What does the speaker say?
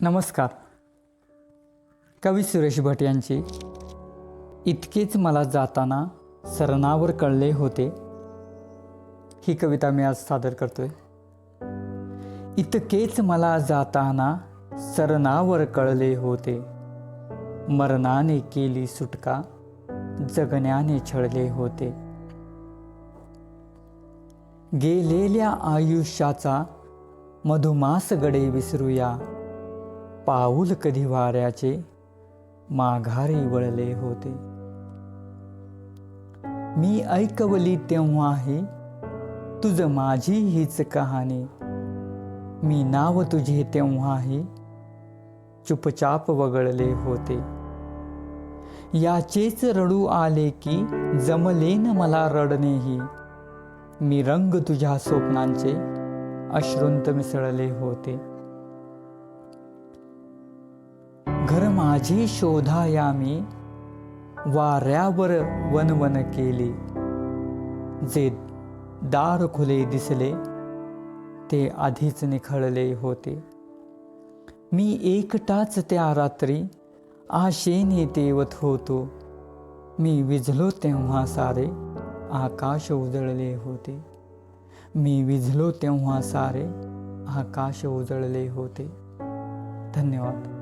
नमस्कार. कवी सुरेश भट यांची इतकेच मला जाताना सरणावर कळले होते. ही कविता मी आज सादर करतोय. इतकेच मला जाताना सरणावर कळले होते. मरणाने केली सुटका जगण्याने छळले होते. गेलेल्या आयुष्याचा मधुमास गडे विसरूया पाऊल कधी वाऱ्याचे? माघारी वळले होते. मी ऐकवली तेव्हाही तुझ माझी हीच कहाणी. मी नाव तुझे तेव्हाही चुपचाप वगळले होते. याचेच रडू आले की जमले न मला रडणेही. मी रंग तुझ्या स्वप्नांचे अश्रुंत मिसळले होते. घर माझी शोधाया मी वाऱ्यावर वनवन केली. जे दार खुले दिसले ते आधीच निखळले होते. मी एकटाच त्या रात्री आशेने तेवत होतो. मी विझलो तेव्हा सारे आकाश उजळले होते. मी विझलो तेव्हा सारे आकाश उजळले होते. धन्यवाद.